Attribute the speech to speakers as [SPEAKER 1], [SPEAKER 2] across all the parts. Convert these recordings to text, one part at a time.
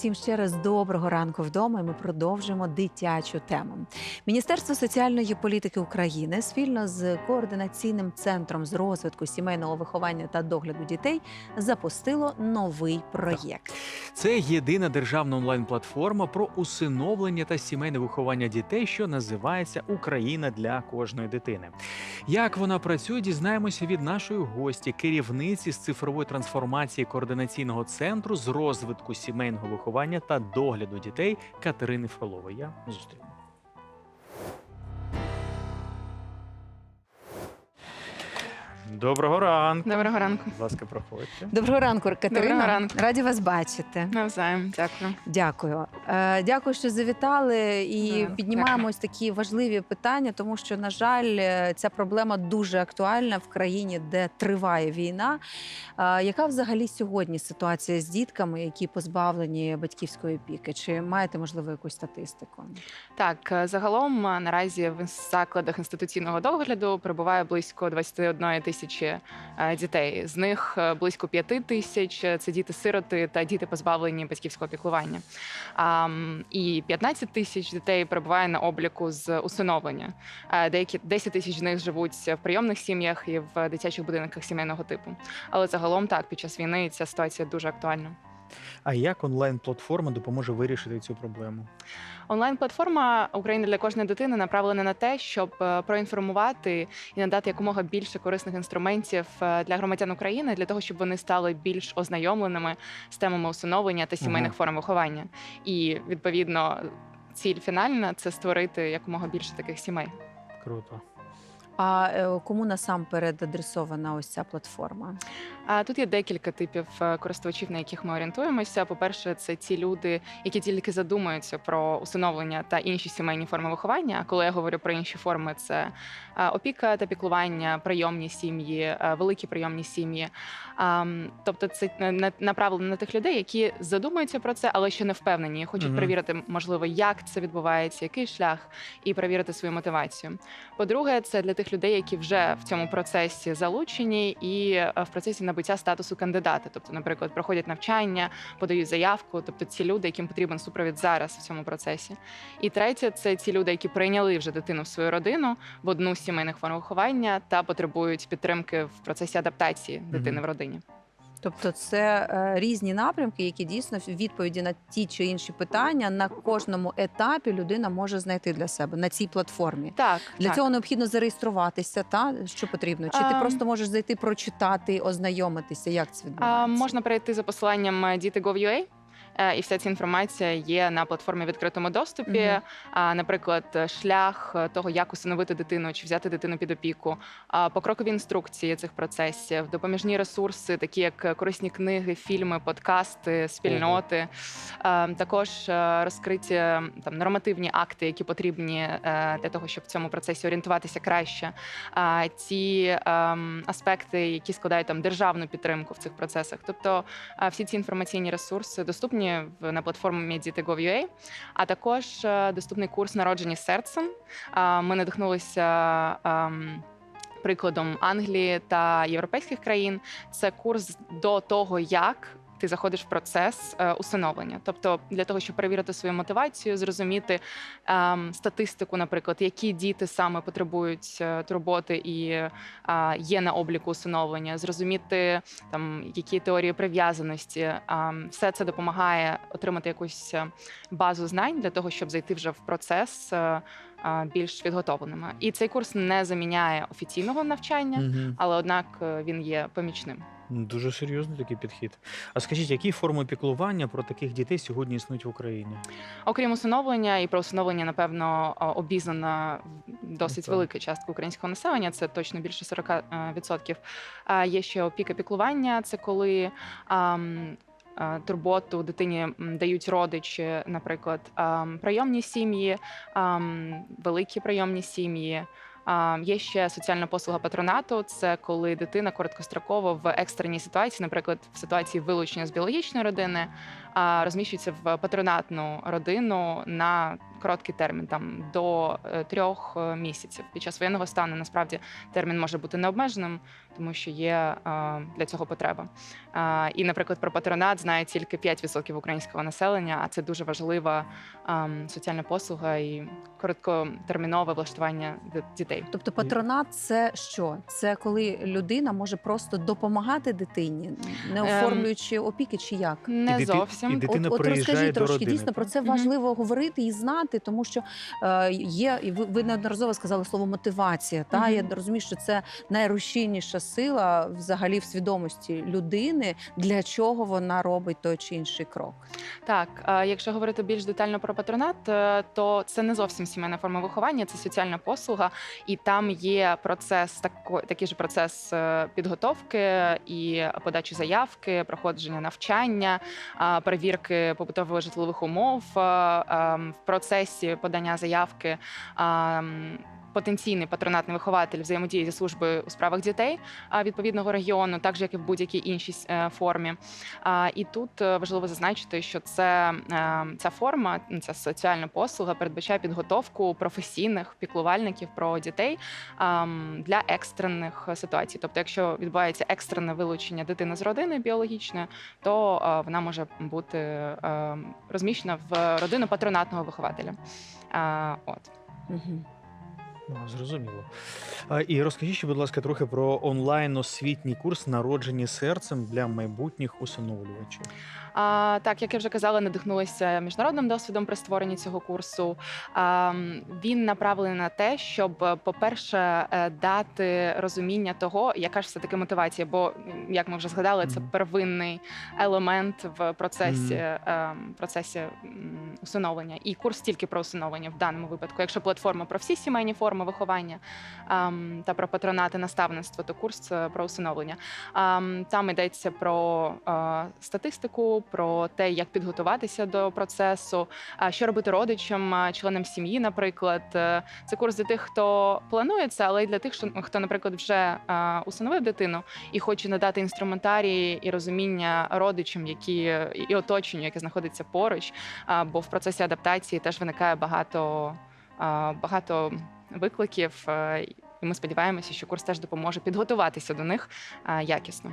[SPEAKER 1] всім ще раз доброго ранку вдома. і Ми продовжуємо дитячу тему. Міністерство соціальної політики України спільно з координаційним центром з розвитку сімейного виховання та догляду дітей запустило новий проєкт.
[SPEAKER 2] Це єдина державна онлайн-платформа про усиновлення та сімейне виховання дітей, що називається Україна для кожної дитини. Як вона працює, дізнаємося від нашої гості, керівниці з цифрової трансформації координаційного центру з розвитку сімейного виховання та догляду дітей Катерини Фролової. Я зустріну. Доброго ранку.
[SPEAKER 3] Доброго ранку.
[SPEAKER 2] Будь ласка, проходьте.
[SPEAKER 1] Доброго ранку, Катерина.
[SPEAKER 3] Доброго ранку.
[SPEAKER 1] Раді вас бачити.
[SPEAKER 3] Навзаєм, дякую.
[SPEAKER 1] Дякую. Е, Дякую, що завітали і
[SPEAKER 3] Да,
[SPEAKER 1] піднімаємо ось такі важливі питання, тому що, на жаль, е, ця проблема дуже актуальна в країні, де триває війна. Е, Яка взагалі сьогодні ситуація з дітками, які позбавлені батьківської опіки? Чи маєте можливо якусь статистику?
[SPEAKER 3] Так, е, загалом е, наразі в закладах інституційного догляду перебуває близько 21 тисячі е, дітей. З них е, близько п'яти тисяч е, це діти-сироти та діти позбавлені батьківського піклування. І 15 тисяч дітей перебуває на обліку з усиновлення. Деякі 10 тисяч з них живуть в прийомних сім'ях і в дитячих будинках сімейного типу. Але загалом так, під час війни ця ситуація дуже актуальна.
[SPEAKER 2] А як онлайн-платформа допоможе вирішити цю проблему?
[SPEAKER 3] Онлайн-платформа Україна для кожної дитини направлена на те, щоб е, проінформувати і надати якомога більше корисних інструментів е, для громадян України для того, щоб вони стали більш ознайомленими з темами усиновлення та сімейних
[SPEAKER 2] Мгм.
[SPEAKER 3] форм виховання. І відповідно ціль фінальна це створити якомога більше таких сімей.
[SPEAKER 2] Круто.
[SPEAKER 1] А е, кому насамперед адресована ось ця платформа?
[SPEAKER 3] А тут є декілька типів е, користувачів, на яких ми орієнтуємося. По-перше, це ті люди, які тільки задумуються про усиновлення та інші сімейні форми виховання. А коли я говорю про інші форми, це е, опіка та піклування, прийомні сім'ї, великі прийомні сім'ї. Тобто, це на- на- направлено на тих людей, які задумуються про це, але ще не впевнені. і Хочуть
[SPEAKER 2] Мгм.
[SPEAKER 3] перевірити, можливо, як це відбувається, який шлях, і перевірити свою мотивацію. По-друге, це для тих людей, які вже в цьому процесі залучені і е, в процесі набуття статусу кандидата. Тобто, наприклад, проходять навчання, подають заявку. Тобто, ці люди, яким потрібен супровід зараз в цьому процесі. І третє, це ці люди, які прийняли вже дитину в свою родину в одну з сімейних форм виховання та потребують підтримки в процесі адаптації дитини
[SPEAKER 2] Мгм.
[SPEAKER 3] в родині.
[SPEAKER 1] Тобто це е, різні напрямки, які дійсно відповіді на ті чи інші питання на кожному етапі людина може знайти для себе на цій платформі.
[SPEAKER 3] Так
[SPEAKER 1] Для
[SPEAKER 3] так.
[SPEAKER 1] цього необхідно зареєструватися, та що потрібно? Чи ти
[SPEAKER 3] Ем.
[SPEAKER 1] просто можеш зайти, прочитати, ознайомитися? Як це
[SPEAKER 3] А,
[SPEAKER 1] відбувається?
[SPEAKER 3] можна перейти за посиланням діти діти.gov.ua, е, і вся ця інформація є на платформі в відкритому доступі.
[SPEAKER 1] Мгм.
[SPEAKER 3] А, наприклад, е, шлях е, того, як усиновити дитину чи взяти дитину під опіку, покрокові інструкції цих процесів, допоміжні ресурси, такі як е, корисні книги, фільми, подкасти, спільноти. А, Також е, розкриті там нормативні акти, які потрібні е, для того, щоб в цьому процесі орієнтуватися краще. Ті ем, аспекти, які складають там державну підтримку в цих процесах. Тобто всі ці інформаційні ресурси доступні в на платформі Diti.gov.ua, а також е, доступний курс народжені серцем. Ми надихнулися. ем, Прикладом Англії та європейських країн це курс до того, як ти заходиш в процес е, усиновлення, тобто для того, щоб перевірити свою мотивацію, зрозуміти ем, статистику, наприклад, які діти саме потребують е, турботи і е, є на обліку усиновлення, зрозуміти там які теорії прив'язаності. Ем, все це допомагає отримати якусь е, базу знань для того, щоб зайти вже в процес. е, е, Більш підготовленими, і цей курс не заміняє офіційного навчання, але однак е, він є помічним.
[SPEAKER 2] Дуже серйозний такий підхід. А скажіть, які форми піклування про таких дітей сьогодні існують в Україні?
[SPEAKER 3] Окрім усиновлення і про усиновлення, напевно, обізнана досить
[SPEAKER 2] так.
[SPEAKER 3] велика частка українського населення. Це точно більше 40%. відсотків. А Є ще опіка піклування. Це коли ам, турботу дитині дають родичі, наприклад, ам, прийомні сім'ї, ам, великі прийомні сім'ї. Є ще соціальна послуга патронату. Це коли дитина короткостроково в екстреній ситуації, наприклад, в ситуації вилучення з біологічної родини, розміщується в патронатну родину на короткий термін, там до е, трьох е, місяців. Під час воєнного стану насправді термін може бути необмеженим, тому що є е, для цього потреба. Е, І, наприклад, про патронат знає тільки 5% українського населення, а це дуже важлива ем, соціальна послуга і короткотермінове влаштування дітей.
[SPEAKER 1] Тобто патронат це що? Це коли людина може просто допомагати дитині, не
[SPEAKER 3] Ем,
[SPEAKER 1] оформлюючи опіки, чи як?
[SPEAKER 3] Не
[SPEAKER 2] І дити-
[SPEAKER 3] зовсім
[SPEAKER 2] і дитина
[SPEAKER 1] от, от розкажіть трошки
[SPEAKER 2] родини,
[SPEAKER 1] дійсно про це важливо говорити і знати, тому що е, є і ви, ви неодноразово сказали слово мотивація. Та
[SPEAKER 3] Мгм.
[SPEAKER 1] я розумію, що це найрозчинніша сила взагалі в свідомості людини, для чого вона робить той чи інший крок.
[SPEAKER 3] Так, е, якщо говорити більш детально про патронат, е, то це не зовсім сімейна форма виховання, це соціальна послуга, і там є процес тако, такий же процес е, підготовки і подачі заявки, проходження навчання, перевірки побутових житлових умов е, ем, в процесі подання заявки. Потенційний патронатний вихователь взаємодіє зі службою у справах дітей відповідного регіону, так же як і в будь-якій іншій е, формі. І тут е, важливо зазначити, що це е, ця форма, ця соціальна послуга передбачає підготовку професійних піклувальників про дітей для екстрених ситуацій. Тобто, якщо відбувається екстрене вилучення дитини з родини біологічної, то вона може бути розміщена в родину патронатного вихователя. От.
[SPEAKER 1] Угу.
[SPEAKER 2] Ну, зрозуміло. І розкажіть, будь ласка, трохи про онлайн освітній курс народжені серцем для майбутніх усиновлювачів.
[SPEAKER 3] А, так, як я вже казала, надихнулася міжнародним досвідом при створенні цього курсу. А, він направлений на те, щоб, е, по-перше, е, дати розуміння того, яка ж все таки мотивація. Бо, як ми вже згадали, це первинний елемент в процесі, е, процесі усиновлення. І курс тільки про усиновлення в даному випадку. Якщо платформа про всі сімейні форми виховання та про патронати наставництво, то курс про усиновлення. Ам, Там йдеться про е, про те, як підготуватися до процесу, що робити родичам, членам сім'ї, наприклад. Е, Це курс для тих, хто планує це, але й для тих, хто, наприклад, вже е, усиновив дитину і хоче надати інструментарії і розуміння родичам, які і оточенню, яке знаходиться поруч. Бо в процесі адаптації теж виникає багато, багато викликів. І ми сподіваємося, що курс теж допоможе підготуватися до них якісно.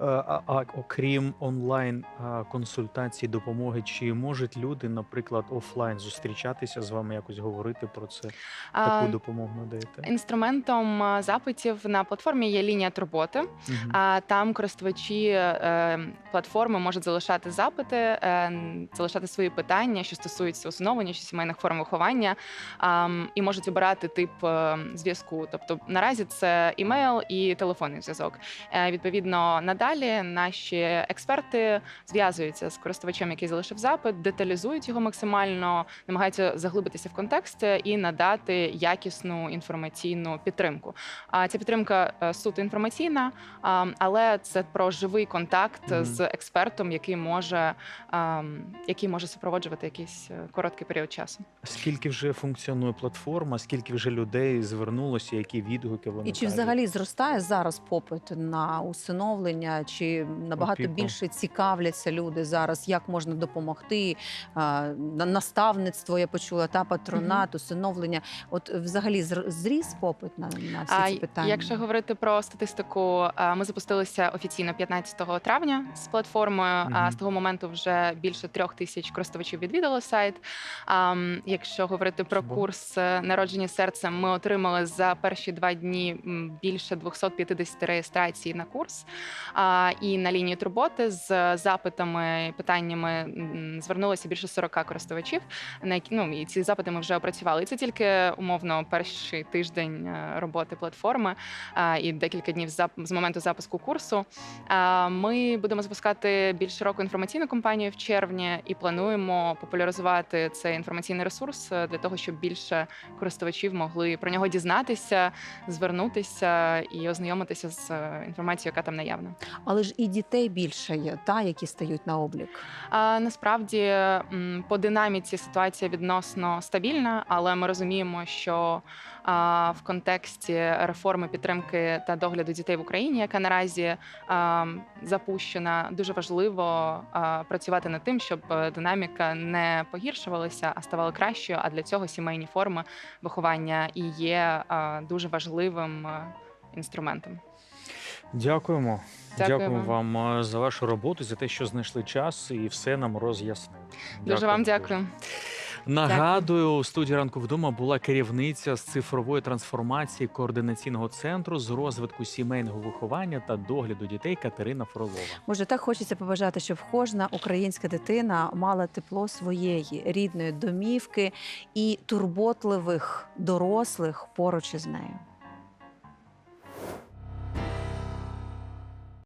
[SPEAKER 2] Е, А, а окрім онлайн консультацій, допомоги, чи можуть люди, наприклад, офлайн зустрічатися з вами, якось говорити про це? Таку допомогу надаєте?
[SPEAKER 3] Інструментом запитів на платформі є лінія турботи. А там користувачі е, платформи можуть залишати запити, е, залишати свої питання, що стосуються усиновлення чи сімейних форм виховання, і можуть обирати тип зв'язку. Тобто наразі це імейл і телефонний зв'язок. Е, Відповідно, надалі наші експерти зв'язуються з користувачем, який залишив запит, деталізують його максимально, намагаються заглибитися в контекст і надати якісну інформаційну підтримку. А ця підтримка е, суто інформаційна, але це про живий контакт
[SPEAKER 2] Мгм.
[SPEAKER 3] з експертом, який може, який може супроводжувати якийсь е, короткий період часу.
[SPEAKER 2] Скільки вже функціонує платформа, скільки вже людей звернулося, які відгуки вони
[SPEAKER 1] І чи
[SPEAKER 2] кажуть?
[SPEAKER 1] взагалі зростає зараз попит на усиновлення, чи набагато
[SPEAKER 2] Опіку.
[SPEAKER 1] більше цікавляться люди зараз, як можна допомогти? На- наставництво я почула, та патронат, усиновлення. От взагалі зріс попит на, на всі
[SPEAKER 3] А
[SPEAKER 1] ці питання.
[SPEAKER 3] якщо говорити про статистику, ми запустилися офіційно 15 травня з платформою. А з того моменту вже більше трьох тисяч користувачів відвідали сайт. А, Якщо говорити про курс е, народжені серцем, ми отримали за перші два дні більше 250 реєстрацій на курс. А, І на лінії турботи з запитами питаннями звернулося більше 40 користувачів. На які ну і ці запити ми вже опрацювали. І це тільки умовно перший тиждень е, роботи платформи і декілька днів з моменту запуску курсу. Ми будемо запускати більш широку інформаційну кампанію в червні і плануємо популяризувати цей інформаційний ресурс е, для того, щоб більше користувачів могли про нього дізнатися, звернутися і ознайомитися з е, інформацією, яка там наявна.
[SPEAKER 1] Але ж і дітей більше є, та які стають на облік.
[SPEAKER 3] А насправді по динаміці ситуація відносно стабільна, але ми розуміємо, що в контексті реформи підтримки та догляду дітей в Україні, яка наразі а, запущена. Дуже важливо а, працювати над тим, щоб е, динаміка не погіршувалася, а ставала кращою. А для цього сімейні форми виховання і є а, дуже важливим е, інструментом.
[SPEAKER 2] Дякуємо.
[SPEAKER 3] Дякую
[SPEAKER 2] Дякуємо вам е, за вашу роботу, за те, що знайшли час і все нам роз'яснили.
[SPEAKER 3] Дуже вам дякую.
[SPEAKER 2] Нагадую, у студії ранку вдома була керівниця з цифрової трансформації координаційного центру з розвитку сімейного виховання та догляду дітей Катерина Фролова.
[SPEAKER 1] Може, так хочеться побажати, щоб кожна українська дитина мала тепло своєї рідної домівки і турботливих дорослих поруч із нею.